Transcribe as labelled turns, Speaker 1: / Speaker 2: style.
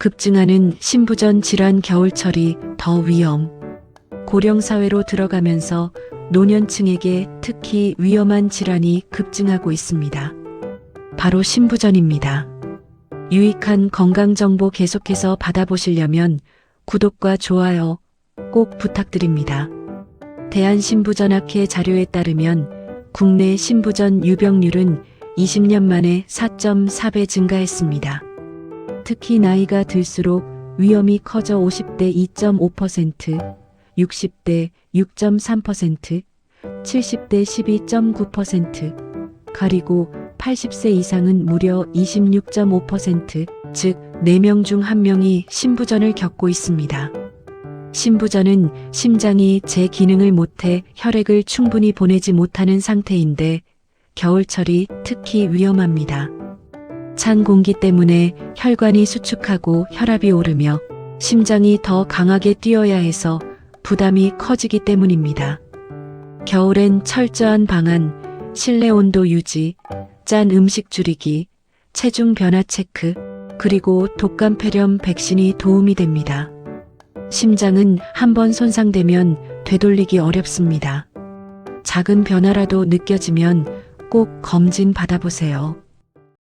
Speaker 1: 급증하는 신부전 질환 겨울철이 더 위험. 고령사회로 들어가면서 노년층에게 특히 위험한 질환이 급증하고 있습니다. 바로 신부전입니다. 유익한 건강정보 계속해서 받아보시려면 구독과 좋아요 꼭 부탁드립니다. 대한신부전학회 자료에 따르면 국내 신부전 유병률은 20년 만에 4.4배 증가했습니다. 특히 나이가 들수록 위험이 커져 50대 2.5%, 60대 6.3%, 70대 12.9%, 그리고 80세 이상은 무려 26.5%, 즉 4명 중 1명이 신부전을 겪고 있습니다. 신부전은 심장이 제 기능을 못해 혈액을 충분히 보내지 못하는 상태인데 겨울철이 특히 위험합니다. 찬 공기 때문에 혈관이 수축하고 혈압이 오르며 심장이 더 강하게 뛰어야 해서 부담이 커지기 때문입니다. 겨울엔 철저한 방안, 실내 온도 유지, 짠 음식 줄이기, 체중 변화 체크, 그리고 독감 폐렴 백신이 도움이 됩니다. 심장은 한번 손상되면 되돌리기 어렵습니다. 작은 변화라도 느껴지면 꼭 검진 받아보세요.